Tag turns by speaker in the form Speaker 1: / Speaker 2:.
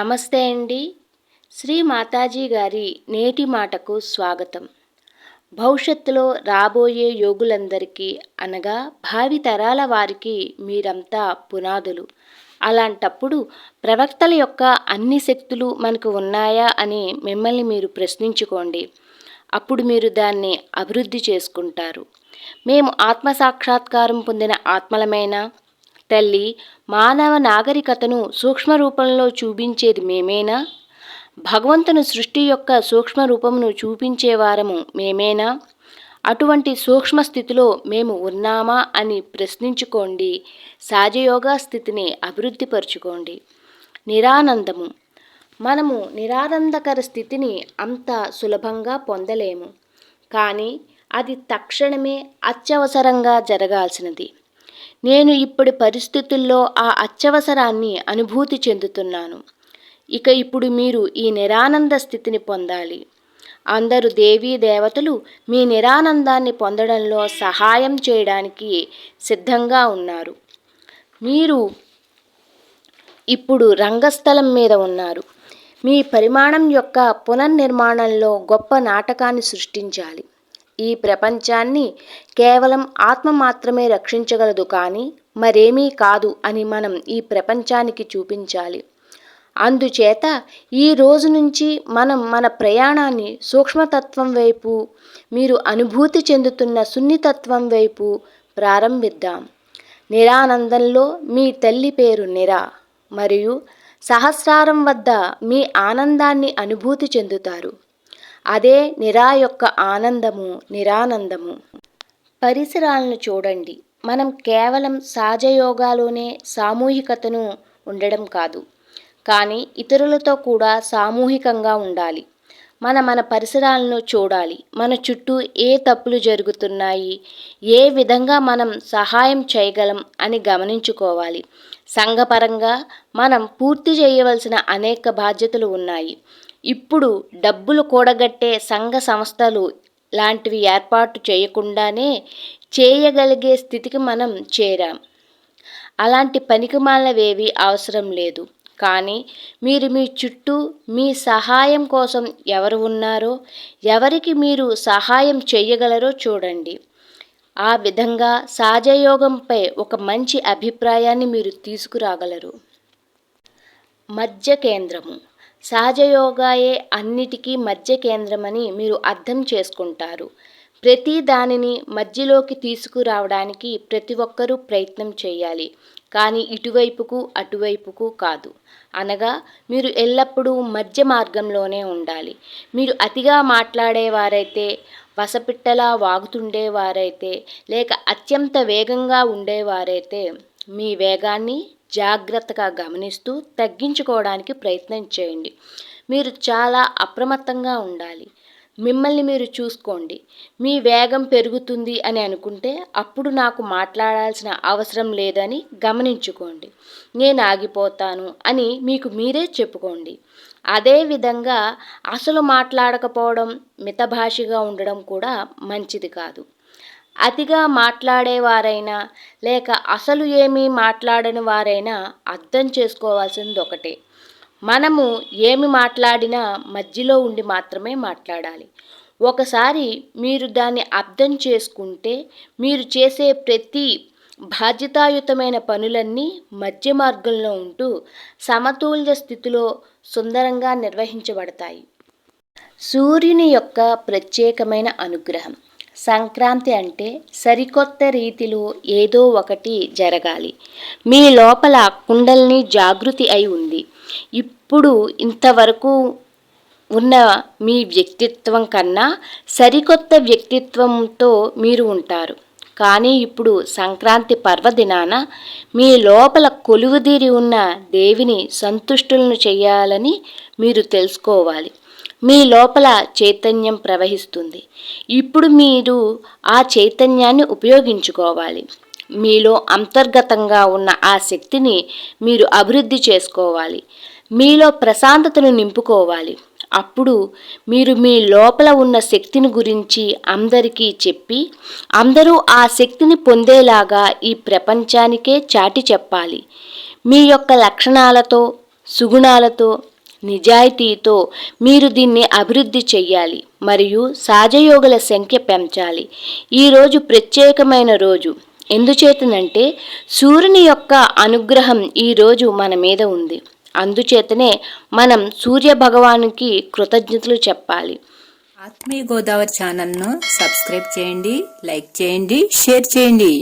Speaker 1: నమస్తే అండి. శ్రీ మాతాజీ గారి నేటి మాటకు స్వాగతం. భవిష్యత్తులో రాబోయే యోగులందరికీ అనగా భావి తరాల వారికి మీరంతా పునాదులు. అలాంటప్పుడు ప్రవక్తల యొక్క అన్ని శక్తులు మనకు ఉన్నాయా అని మిమ్మల్ని మీరు ప్రశ్నించుకోండి. అప్పుడు మీరు దాన్ని అభివృద్ధి చేసుకుంటారు. మేము ఆత్మసాక్షాత్కారం పొందిన ఆత్మలమైన తల్లి మానవ నాగరికతను సూక్ష్మ రూపంలో చూపించేది మేమేనా? భగవంతుని సృష్టి యొక్క సూక్ష్మ రూపమును చూపించేవారము మేమేనా? అటువంటి సూక్ష్మ స్థితిలో మేము ఉన్నామా అని ప్రశ్నించుకోండి. సాజయోగా స్థితిని అభివృద్ధిపరచుకోండి. నిరానందము. మనము నిరానందకర స్థితిని అంత సులభంగా పొందలేము. కానీ అది తక్షణమే అత్యవసరంగా జరగాల్సినది. నేను ఇప్పటి పరిస్థితుల్లో ఆ అత్యవసరాన్ని అనుభూతి చెందుతున్నాను. ఇక ఇప్పుడు మీరు ఈ నిరానంద స్థితిని పొందాలి. అందరు దేవీ దేవతలు మీ నిరానందాన్ని పొందడంలో సహాయం చేయడానికి సిద్ధంగా ఉన్నారు. మీరు ఇప్పుడు రంగస్థలం మీద ఉన్నారు. మీ పరిమాణం యొక్క పునర్నిర్మాణంలో గొప్ప నాటకాన్ని సృష్టించాలి. ఈ ప్రపంచాన్ని కేవలం ఆత్మ మాత్రమే రక్షించగలదు కానీ మరేమీ కాదు అని మనం ఈ ప్రపంచానికి చూపించాలి. అందుచేత ఈ రోజు నుంచి మనం మన ప్రయాణాన్ని సూక్ష్మతత్వం వైపు మీరు అనుభూతి చెందుతున్న సున్నితత్వం వైపు ప్రారంభిద్దాం. నిరానందంలో మీ తల్లి పేరు నిరా మరియు సహస్రారం వద్ద మీ ఆనందాన్ని అనుభూతి చెందుతారు. అదే నిరా యొక్క ఆనందము నిరానందము. పరిసరాలను చూడండి. మనం కేవలం సహజయోగాలోనే సామూహికతను ఉండడం కాదు. కానీ ఇతరులతో కూడా సామూహికంగా ఉండాలి. మన మన పరిసరాలను చూడాలి. మన చుట్టూ ఏ తప్పులు జరుగుతున్నాయి ఏ విధంగా మనం సహాయం చేయగలం అని గమనించుకోవాలి. సంఘపరంగా మనం పూర్తి చేయవలసిన అనేక బాధ్యతలు ఉన్నాయి. ఇప్పుడు డబ్బులు కూడగట్టే సంఘ సంస్థలు లాంటివి ఏర్పాటు చేయకుండానే చేయగలిగే స్థితికి మనం చేరాం. అలాంటి పనికిమాలవేవి అవసరం లేదు. కానీ మీరు మీ చుట్టూ మీ సహాయం కోసం ఎవరు ఉన్నారో ఎవరికి మీరు సహాయం చేయగలరో చూడండి. ఆ విధంగా సహజయోగంపై ఒక మంచి అభిప్రాయాన్ని మీరు తీసుకురాగలరు. మధ్య కేంద్రము. సహజయోగాయే అన్నిటికీ మధ్య కేంద్రమని మీరు అర్థం చేసుకుంటారు. ప్రతి దానిని మధ్యలోకి తీసుకురావడానికి ప్రతి ఒక్కరూ ప్రయత్నం చేయాలి. కానీ ఇటువైపుకు అటువైపుకు కాదు. అనగా మీరు ఎల్లప్పుడూ మధ్య మార్గంలోనే ఉండాలి. మీరు అతిగా మాట్లాడేవారైతే వసపిట్టలా వాగుతుండేవారైతే లేక అత్యంత వేగంగా ఉండేవారైతే మీ వేగాన్ని జాగ్రత్తగా గమనిస్తూ తగ్గించుకోవడానికి ప్రయత్నం చేయండి. మీరు చాలా అప్రమత్తంగా ఉండాలి. మిమ్మల్ని మీరు చూసుకోండి. మీ వేగం పెరుగుతుంది అని అనుకుంటే అప్పుడు నాకు మాట్లాడాల్సిన అవసరం లేదని గమనించుకోండి. నేను ఆగిపోతాను అని మీకు మీరే చెప్పుకోండి. అదేవిధంగా అసలు మాట్లాడకపోవడం మితభాషిగా ఉండడం కూడా మంచిది కాదు. అతిగా మాట్లాడేవారైనా లేక అసలు ఏమీ మాట్లాడని వారైనా అర్థం చేసుకోవాల్సింది ఒకటే మనము ఏమి మాట్లాడినా మధ్యలో ఉండి మాత్రమే మాట్లాడాలి. ఒకసారి మీరు దాన్ని అర్థం చేసుకుంటే మీరు చేసే ప్రతి బాధ్యతాయుతమైన పనులన్నీ మధ్య మార్గంలో ఉంటూ సమతుల్య స్థితిలో సుందరంగా నిర్వహించబడతాయి. సూర్యుని యొక్క ప్రత్యేకమైన అనుగ్రహం. సంక్రాంతి అంటే సరికొత్త రీతిలో ఏదో ఒకటి జరగాలి. మీ లోపల కుండల్ని జాగృతి అయి ఉంది. ఇప్పుడు ఇంతవరకు ఉన్న మీ వ్యక్తిత్వం కన్నా సరికొత్త వ్యక్తిత్వంతో మీరు ఉంటారు. కానీ ఇప్పుడు సంక్రాంతి పర్వదినాన మీ లోపల కొలువుదీరి ఉన్న దేవిని సంతుష్టులను చేయాలని మీరు తెలుసుకోవాలి. మీ లోపల చైతన్యం ప్రవహిస్తుంది. ఇప్పుడు మీరు ఆ చైతన్యాన్ని ఉపయోగించుకోవాలి. మీలో అంతర్గతంగా ఉన్న ఆ శక్తిని మీరు అభివృద్ధి చేసుకోవాలి. మీలో ప్రశాంతతను నింపుకోవాలి. అప్పుడు మీరు మీ లోపల ఉన్న శక్తిని గురించి అందరికీ చెప్పి అందరూ ఆ శక్తిని పొందేలాగా ఈ ప్రపంచానికే చాటి చెప్పాలి. మీ యొక్క లక్షణాలతో సుగుణాలతో నిజాయితీతో మీరు దీన్ని అభివృద్ధి చెయ్యాలి మరియు సాజయోగుల సంఖ్య పెంచాలి. ఈరోజు ప్రత్యేకమైన రోజు. ఎందుచేతనంటే సూర్యుని యొక్క అనుగ్రహం ఈరోజు మన మీద ఉంది. అందుచేతనే మనం సూర్య భగవానికి కృతజ్ఞతలు చెప్పాలి.
Speaker 2: ఆత్మీయ గోదావరి ఛానల్ను సబ్స్క్రైబ్ చేయండి లైక్ చేయండి షేర్ చేయండి.